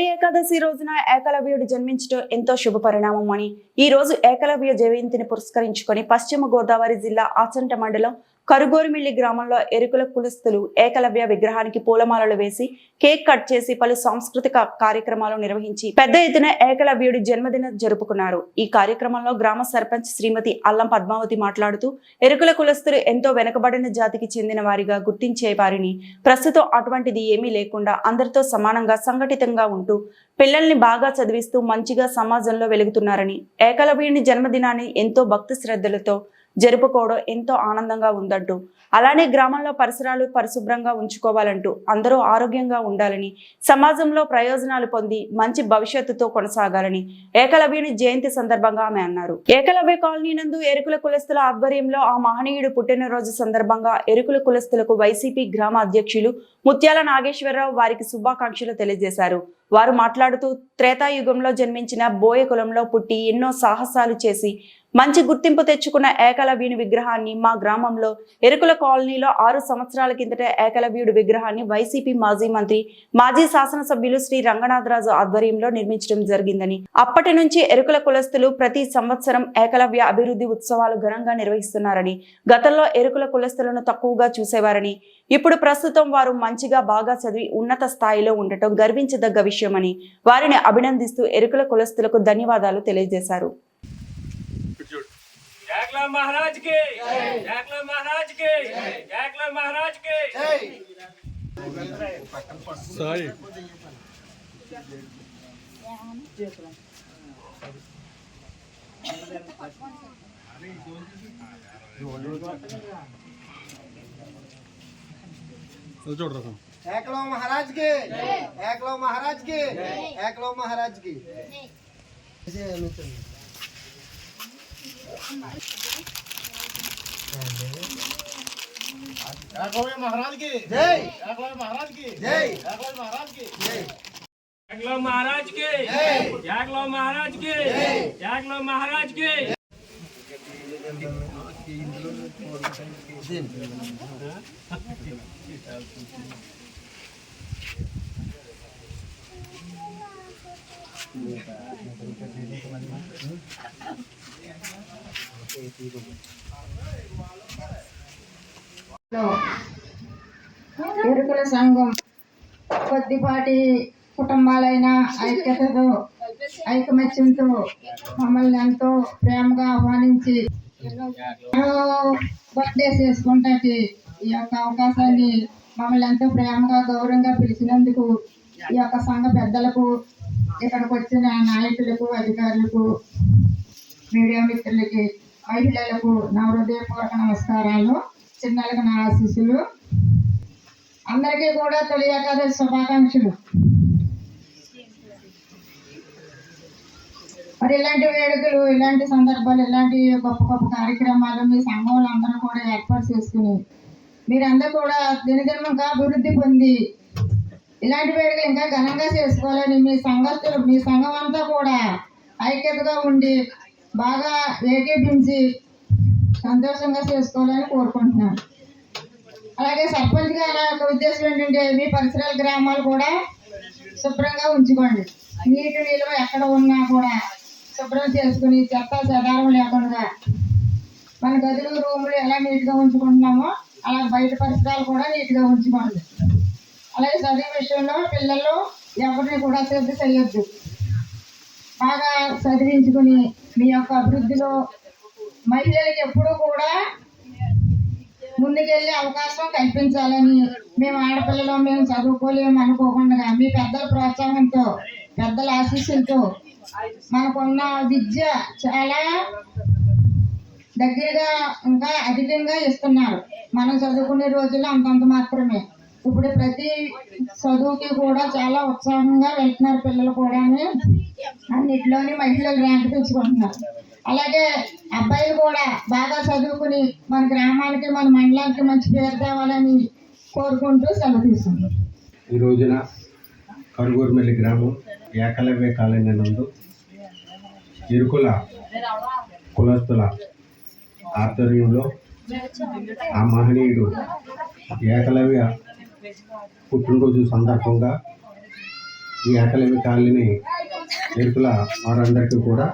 తొలి ఏకాదశి రోజున ఏకలవ్యుడు జన్మించడం ఎంతో శుభ పరిణామం అని ఈ రోజు ఏకలవ్య జయంతిని పురస్కరించుకొని పశ్చిమ గోదావరి జిల్లా ఆచంట మండలం కరుగోరుమిల్లి గ్రామంలో ఎరుకుల కులస్తులు ఏకలవ్య విగ్రహానికి పూలమాలలు వేసి కేక్ కట్ చేసి పలు సాంస్కృతిక కార్యక్రమాలు నిర్వహించి పెద్ద ఎత్తున ఏకలవ్యుడి జన్మదిన జరుపుకున్నారు. ఈ కార్యక్రమంలో గ్రామ సర్పంచ్ శ్రీమతి అల్లం పద్మావతి మాట్లాడుతూ ఎరుకుల కులస్తులు ఎంతో వెనుకబడిన జాతికి చెందిన వారిగా గుర్తించే వారిని ప్రస్తుతం అటువంటిది ఏమీ లేకుండా అందరితో సమానంగా సంఘటితంగా ఉంటూ పిల్లల్ని బాగా చదివిస్తూ మంచిగా సమాజంలో వెలుగుతున్నారని ఏకలవ్యుని జన్మదినాన్ని ఎంతో భక్తి శ్రద్ధలతో జరుపుకోవడం ఎంతో ఆనందంగా ఉందంటూ. అలానే గ్రామంలో పరిసరాలు పరిశుభ్రంగా ఉంచుకోవాలంటూ అందరూ ఆరోగ్యంగా ఉండాలని సమాజంలో ప్రయోజనాలు పొంది మంచి భవిష్యత్తుతో కొనసాగాలని ఏకలవ్యుని జయంతి సందర్భంగా ఆమె అన్నారు. ఏకలవ్య కాలనీ నందు ఎరుకుల కులస్తుల ఆధ్వర్యంలో ఆ మహనీయుడు పుట్టినరోజు సందర్భంగా ఎరుకుల కులస్తులకు వైసీపీ గ్రామ అధ్యక్షులు ముత్యాల నాగేశ్వరరావు వారికి శుభాకాంక్షలు తెలియజేశారు. వారు మాట్లాడుతూ త్రేతాయుగంలో జన్మించిన బోయ కులంలో పుట్టి ఎన్నో సాహసాలు చేసి మంచి గుర్తింపు తెచ్చుకున్న ఏకలవ్యుని విగ్రహాన్ని మా గ్రామంలో ఎరుకుల కాలనీలో ఆరు సంవత్సరాల కిందట ఏకలవ్యుడి విగ్రహాన్ని వైసీపీ మాజీ మంత్రి మాజీ శాసనసభ్యులు శ్రీ రంగనాథరాజు ఆధ్వర్యంలో నిర్మించడం జరిగిందని. అప్పటి నుంచి ఎరుకుల కులస్తులు ప్రతి సంవత్సరం ఏకలవ్య అభివృద్ధి ఉత్సవాలు ఘనంగా నిర్వహిస్తున్నారని గతంలో ఎరుకుల కులస్తులను తక్కువగా చూసేవారని ఇప్పుడు ప్రస్తుతం వారు మంచిగా బాగా చదివి ఉన్నత స్థాయిలో ఉండటం గర్వించదగ్గ విషయమని వారిని అభినందిస్తూ ఎరుకుల కులస్తులకు ధన్యవాదాలు తెలియజేశారు. యాక్లా మహారాజ్ కి యాక్లా మహారాజ్ కి యాక్లా మహారాజ్ కి సాయి చూడరా एकलव महाराज के एकलव महाराज के एकलव महाराज की महाराज की। जय। महाराज की। जय। महाराज की। जय। जागलो महाराज के। जागलो महाराज के। जागलो महाराज के। Thank you. ఎరుకుల సంఘం కొద్దిపాటి కుటుంబాలైన ఐక్యతతో ఐకమత్యంతో మమ్మల్ని ఎంతో ప్రేమగా ఆహ్వానించి బర్త్డే చేసుకుంటాకి ఈ యొక్క అవకాశాన్ని మమ్మల్ని ఎంతో ప్రేమగా గౌరవంగా పిలిచినందుకు ఈ యొక్క సంఘ పెద్దలకు ఇక్కడికి వచ్చిన నాయకులకు అధికారులకు మీడియా మిత్రులకి మహిళలకు నా హృదయపూర్వక నమస్కారాలు. చిన్నలకు నా ఆశీస్సులు. అందరికీ కూడా తొలి ఏకాదశి శుభాకాంక్షలు. మరి ఇలాంటి వేడుకలు ఇలాంటి సందర్భాలు ఇలాంటి గొప్ప గొప్ప కార్యక్రమాలు మీ సంఘంలో అందరూ కూడా ఏర్పాటు చేసుకుని మీరందరూ కూడా దినదినంగా అభివృద్ధి పొంది ఇలాంటి వేడుకలు ఇంకా ఘనంగా చేసుకోవాలని మీ సంఘస్థులు మీ సంఘం అంతా కూడా ఐక్యతగా ఉండి బాగా ఏకీపించి సంతోషంగా చేసుకోవాలని కోరుకుంటున్నాను. అలాగే సర్పంచ్ గారి యొక్క ఉద్దేశం ఏంటంటే మీ పరిసరాల గ్రామాలు కూడా శుభ్రంగా ఉంచుకోండి. నీటి నిల్వ ఎక్కడ ఉన్నా కూడా శుభ్రం చేసుకుని చెత్త చెదారం లేకుండా మన గదులు రూములు ఎలా నీట్గా ఉంచుకుంటున్నామో అలా బయట పరిసరాలు కూడా నీట్గా ఉంచుకోండి. అలాగే చదువు విషయంలో పిల్లలు ఎవరిని కూడా శ్రద్ధ చేయొద్దు. బాగా చదివించుకుని మీ యొక్క అభివృద్ధిలో మహిళలకు ఎప్పుడూ కూడా ముందుకెళ్ళే అవకాశం కల్పించాలని మేము ఆడపిల్లలు మేము చదువుకోలేము అనుకోకుండా మీ పెద్దల ప్రోత్సాహంతో పెద్దల ఆశీస్సులతో మనకున్న విద్య చాలా దగ్గరగా ఇంకా అధికంగా ఇస్తున్నారు. మనం చదువుకునే రోజుల్లో అంతంత మాత్రమే. ఇప్పుడు ప్రతి చదువుకి కూడా చాలా ఉత్సాహంగా వెళ్తున్నారు పిల్లలు కూడా అన్నిట్లోనే మహిళలు ర్యాంక్ తెచ్చుకుంటున్నారు. అలాగే అబ్బాయిలు కూడా బాగా చదువుకుని మన గ్రామానికి మన మండలానికి మంచి పేరు తేవాలని కోరుకుంటూ సెలవు ఈ రోజున కరుగూరుమెల్లి గ్రామం ఏకలవ్య కాలనీ నందు ఇరుకుల కులస్తుల ఆధ్వర్యంలో ఆ మహనీయుడు ఏకలవ్య పుట్టినరోజు సందర్భంగా ఈ ఏకలవ్య కాలనీ ఎరుకుల వారందరికీ కూడా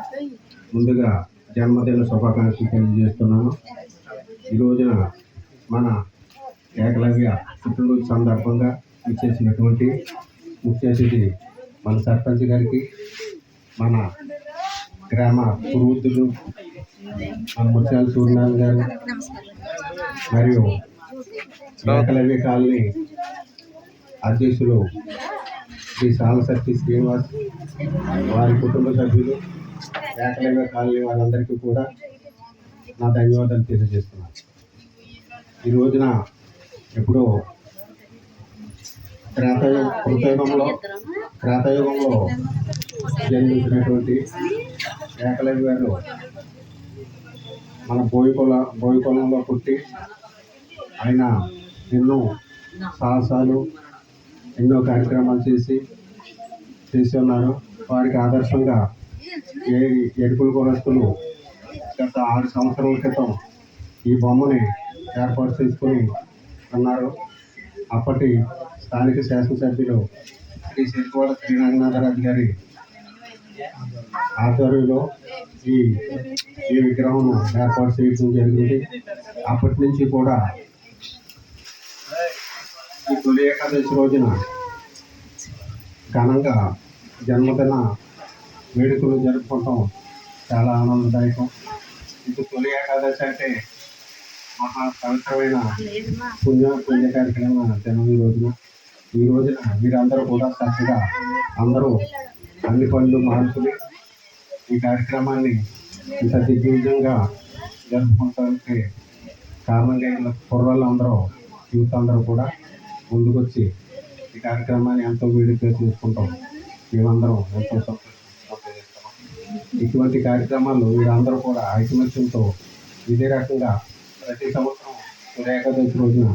ముందుగా జన్మదిన శుభాకాంక్షలు తెలియజేస్తున్నాను. ఈ రోజున మన ఏకలవ్య పుట్టినరోజు సందర్భంగా ఇచ్చేసినటువంటి ముఖ్య అతిథి మన సర్పంచ్ గారికి మన గ్రామ పురోహితులు మన ముత్యాల సూర్యనారాయణ గారు మరియు ఏకలవ్య కాలనీ అధ్యక్షులు శ్రీ సాలశక్తి శ్రీనివాస్ వారి కుటుంబ సభ్యులు ఏకలవ్య కాలనీ వారందరికీ కూడా నా ధన్యవాదాలు తెలియజేస్తున్నాను. ఈ రోజున ఎప్పుడో త్రేతయుగ కృతయుగంలో త్రేతయుగంలో జన్మించినటువంటి ఏకలవ్య గారు మన బోయికొల బోయికొలంలో పుట్టి ఆయన ఎన్నో సాహసాలు ఎన్నో కార్యక్రమాలు చేసి చేసి ఉన్నారు వారికి ఆదర్శంగా ఏ ఎడుపుల కులస్తులు గత ఆరు సంవత్సరాల క్రితం ఈ బొమ్మని ఏర్పాటు చేసుకొని ఉన్నారు. అప్పటి స్థానిక శాసనసభ్యులు శ్రీ సిరికోడ శ్రీరంగనాథరాజు గారి ఆధ్వర్యంలో ఈ ఈ విగ్రహం ఏర్పాటు చేయడం జరిగింది. అప్పటి నుంచి కూడా ఈ తొలి ఏకాదశి రోజున ఘనంగా జన్మదిన వేడుకలు జరుపుకోవటం చాలా ఆనందదాయకం. ఇది తొలి ఏకాదశి అంటే మహా పవిత్రమైన పుణ్య పుణ్య కార్యక్రమ జనం ఈ రోజున. ఈ రోజున మీరందరూ కూడా చక్కగా అందరూ అన్ని పనులు మార్చుకుని ఈ కార్యక్రమాన్ని ఇంత దిగ్విజయంగా జరుపుకుంటానికి కారణంగా ఇలా కుర్రాళ్ళు అందరూ యూత్ అందరూ కూడా ముందుకొచ్చి ఈ కార్యక్రమాన్ని ఎంతో వేడుకగా చేసుకుంటాం. మేమందరం ఎంతో ఇటువంటి కార్యక్రమాలు వీరందరూ కూడా ఐకమత్యంతో ఇదే రకంగా ప్రతి సంవత్సరం ఏకాదశి రోజున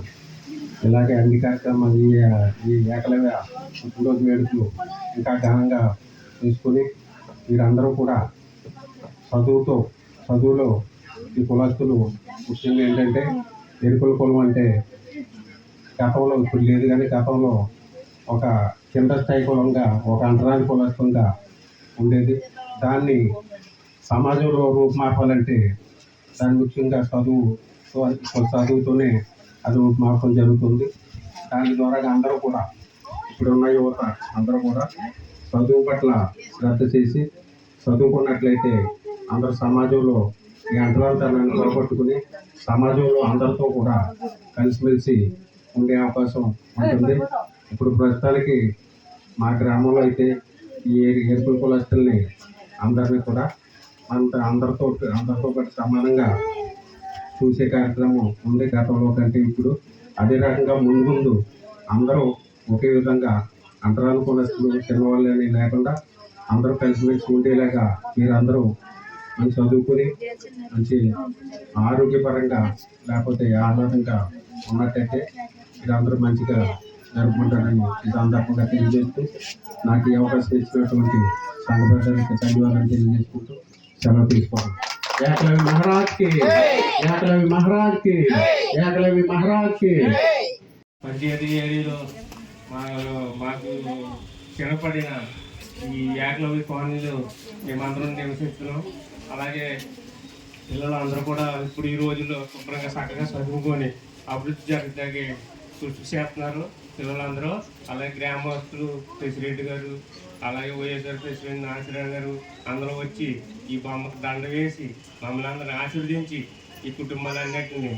ఇలాగే అన్ని కార్యక్రమాలు ఈ ఈ ఏకలవ్య పుట్టినరోజు వేడుకలు ఇంకా ఘనంగా తీసుకుని వీరందరూ కూడా చదువుతో చదువులో ఈ కులస్తులు ముఖ్యంగా ఏంటంటే ఎరుకుల కులం అంటే గతంలో ఇప్పుడు లేదు కానీ గతంలో ఒక కింద స్థాయి కులంగా ఒక అంటరాని కులత్వంగా ఉండేది. దాన్ని సమాజంలో రూపుమాపాలంటే దాని ముఖ్యంగా చదువు చదువుతోనే అది రూపుమాపం జరుగుతుంది. దాని ద్వారా అందరూ కూడా ఇప్పుడున్న యువత అందరూ కూడా చదువు పట్ల శ్రద్ధ చేసి చదువుకున్నట్లయితే అందరూ సమాజంలో ఈ అంటరానితనాన్ని పోగొట్టుకుని సమాజంలో అందరితో కూడా కలిసిమెలిసి ఉండే అవకాశం ఉంటుంది. ఇప్పుడు ప్రస్తుతానికి మా గ్రామంలో అయితే ఈ ఎరుపుల కులస్తుల్ని అందరినీ కూడా అంత అందరితో అందరితో పాటు సమానంగా చూసే కార్యక్రమం ఉంది గతంలో కంటే ఇప్పుడు. అదే రకంగా ముందు ముందు అందరూ ఒకే విధంగా అంటరాని కులస్తులు చిన్నవాళ్ళని లేకుండా అందరూ కలిసిమెలిసి ఉండేలాగా మీరందరూ మంచి చదువుకుని మంచి ఆరోగ్యపరంగా లేకపోతే ఆహ్లాదంగా ఉన్నట్టయితే మీరందరూ మంచిగా జరుపుకుంటారని ఈ సందర్భంగా తెలియజేస్తూ నాకు ఈ అవకాశం ఇచ్చినటువంటి సంఘపరిషత్కి ధన్యవాదాలు తెలియజేసుకుంటూ సెలవు తీసుకోవాలి. ఏకలవి మహారాజ్కి ఏకలవి మహారాజ్కి ఏకలవి మహారాజ్కి పంచాయతీ ఏరియాలో మా మాకు స్థిరపడిన ఈ ఏకలవ్య కాలనీలో మేమందరం నివసిస్తున్నాం. అలాగే పిల్లలు అందరూ కూడా ఇప్పుడు ఈ రోజుల్లో శుభ్రంగా చక్కగా చదువుకొని అభివృద్ధి జరగడానికి కృషి చేస్తున్నారు. పిల్లలందరూ అలాగే గ్రామస్తులు ప్రెసిడెంట్ గారు అలాగే వైఎస్ఆర్ ప్రెసిడెంట్ నాసిరావు గారు అందరూ వచ్చి ఈ బొమ్మకు దండ వేసి మమ్మల్ని అందరిని ఆశీర్వదించి ఈ కుటుంబాలన్నింటినీ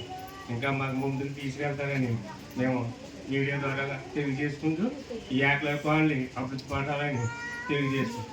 ఇంకా మాకు ముందుకు తీసుకెళ్తారని మేము మీడియా ద్వారా తెలియజేసుకుంటూ ఈ ఏకలవ్య కాలనీ అభివృద్ధి పడాలని తెలియజేస్తాం.